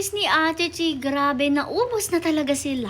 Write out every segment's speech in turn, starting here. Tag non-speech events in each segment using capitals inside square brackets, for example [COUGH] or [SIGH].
puppies ni Ate Chi, grabe, naubos na talaga sila.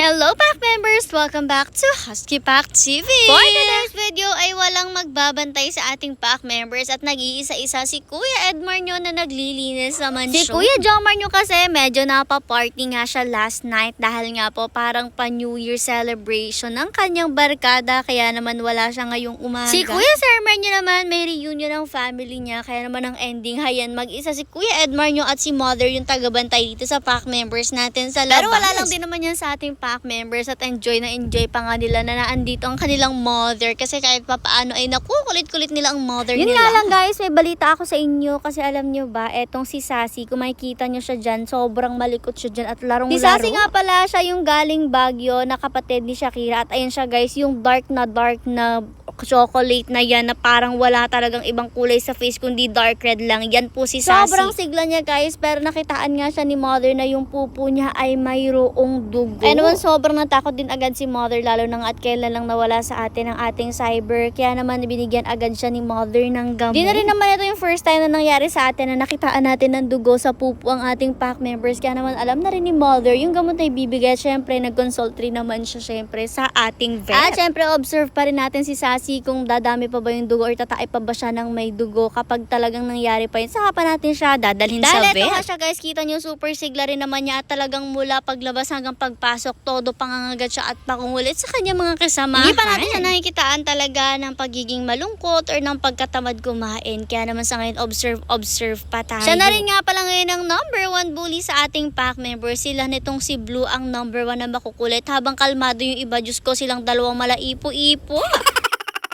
Hello, Pack members! Welcome back to Husky Pack TV! For today's video ay walang magbabantay sa ating Pack members at nag-iisa-isa si Kuya Edmar nyo na naglilinis sa mansyon. Si Kuya Jomar nyo kasi medyo napaparty nga siya last night dahil nga po parang pa-New Year celebration ng kanyang barkada kaya naman wala siya ngayong umaga. Si Kuya Sermer nyo naman may reunion ng family niya kaya naman ang ending hayan mag-isa si Kuya Edmar nyo at si Mother yung tagabantay dito sa Pack members natin sa labas. Pero wala lang din naman yan sa ating pack members at enjoy na enjoy pa nga nila na naandito ang kanilang mother kasi kahit papaano ay nakukulit-kulit nila ang mother Yun nila. nga lang guys, may balita ako sa inyo kasi alam nyo ba, etong si Sassy, kung makikita nyo siya dyan, sobrang malikot siya dyan at larong Si. Sassy nga pala siya yung galing Baguio na kapatid ni Shakira at ayun siya guys, yung dark na dark na chocolate na yan na parang wala talagang ibang kulay sa face kundi dark red lang. Yan po si Sassy. Sobrang sigla niya guys, pero nakitaan nga siya ni mother na yung pupo niya ay mayroong dugo. Ay naman sobrang natakot din agad si mother lalo na nga at kailan lang nawala sa atin ang ating cyber. Kaya naman binigyan agad siya ni mother ng gamot. Di na rin naman ito yung first time na nangyari sa atin na nakitaan natin ng dugo sa pupo ang ating pack members. Kaya naman alam na rin ni mother yung gamot na ibibigay. Siyempre nag-consult rin naman siya siyempre sa ating vet. At siyempre observe pa rin natin si Sassy kung dadami pa ba yung dugo or tatae pa ba siya ng may dugo kapag talagang nangyari pa yun. Saka pa natin siya dadalhin sa Dahil vet. eto nga siya guys, kita niyo super sigla rin naman niya at talagang mula paglabas hanggang pagpasok, todo pangangagat siya at pakungulit sa kanya mga kasama. Hindi pa natin siya nakikitaan talaga ng pagiging malungkot or ng pagkatamad kumain. Kaya naman sa ngayon, observe, observe pa tayo. Siya na rin nga pala ngayon ang number one bully sa ating pack members. Sila nitong si Blue ang number one na makukulit habang kalmado yung iba. Diyos ko, silang dalawang malaipo-ipo. [LAUGHS]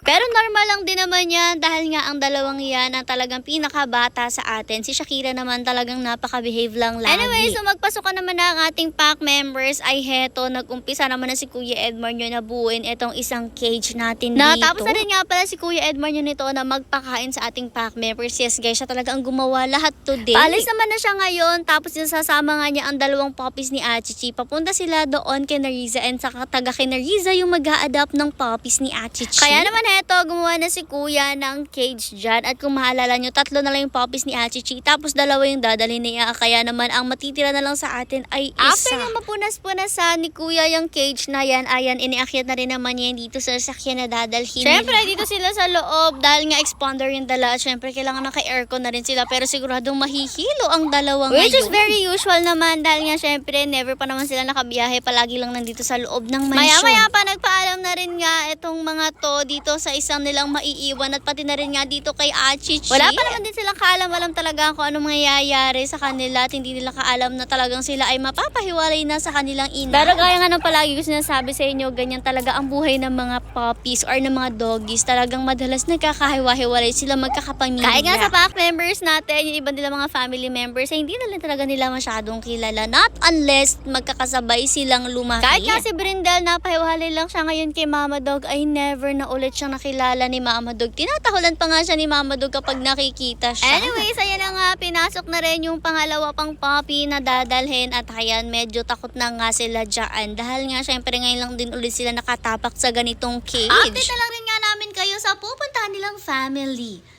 Pero normal lang din naman yan dahil nga ang dalawang yan ang talagang pinakabata sa atin. Si Shakira naman talagang napaka-behave lang lagi. Anyway, so magpasok ka naman na ang ating pack members ay heto, nag-umpisa naman na si Kuya Edmar nyo na buuin itong isang cage natin Na, dito. tapos na rin nga pala si Kuya Edmar nyo nito na magpakain sa ating pack members. Yes guys, siya talaga ang gumawa lahat today. Paalis naman na siya ngayon tapos yung sasama nga niya ang dalawang puppies ni Achichi. Papunta sila doon kay Nariza and sa taga kay Nariza yung mag adapt ng puppies ni Achichi. Kaya naman heto, gumawa na si kuya ng cage dyan. At kung maalala nyo, tatlo na lang yung puppies ni Achichi. Tapos dalawa yung dadalhin niya. Kaya naman, ang matitira na lang sa atin ay isa. After na mapunas-punasan ni kuya yung cage na yan, ayan, iniakyat na rin naman yan dito sa sakyan na dadalhin Syempre, nila. dito sila sa loob. Dahil nga expander yung dala. At syempre, kailangan naka-aircon na rin sila. Pero siguradong mahihilo ang dalawang Which is ngayon. very usual naman. Dahil nga, syempre, never pa naman sila nakabiyahe. Palagi lang nandito sa loob ng mansion. Maya-maya pa, nagpaalam na rin nga itong mga to dito sa isang nilang maiiwan at pati na rin nga dito kay Achichi. Wala pa naman din silang kaalam-alam talaga kung ano mangyayari sa kanila at hindi nila kaalam na talagang sila ay mapapahiwalay na sa kanilang ina. Pero gaya nga ng palagi ko sinasabi sa inyo, ganyan talaga ang buhay ng mga puppies or ng mga doggies. Talagang madalas nagkakahiwa-hiwalay sila magkakapamilya. Kaya nga sa pack members natin, yung iba nila mga family members, ay hindi na lang talaga nila masyadong kilala. Not unless magkakasabay silang lumaki. Kahit nga si Brindel, napahiwalay lang siya ngayon kay Mama Dog, ay never na ulit siyang nakilala ni Mama Dog. Tinatahulan pa nga siya ni Mama Dog kapag nakikita siya. Anyways, ayan na nga, pinasok na rin yung pangalawa pang puppy na dadalhin at ayan, medyo takot na nga sila dyan. Dahil nga, syempre ngayon lang din ulit sila nakatapak sa ganitong cage. Update na lang rin nga namin kayo sa pupuntahan nilang family.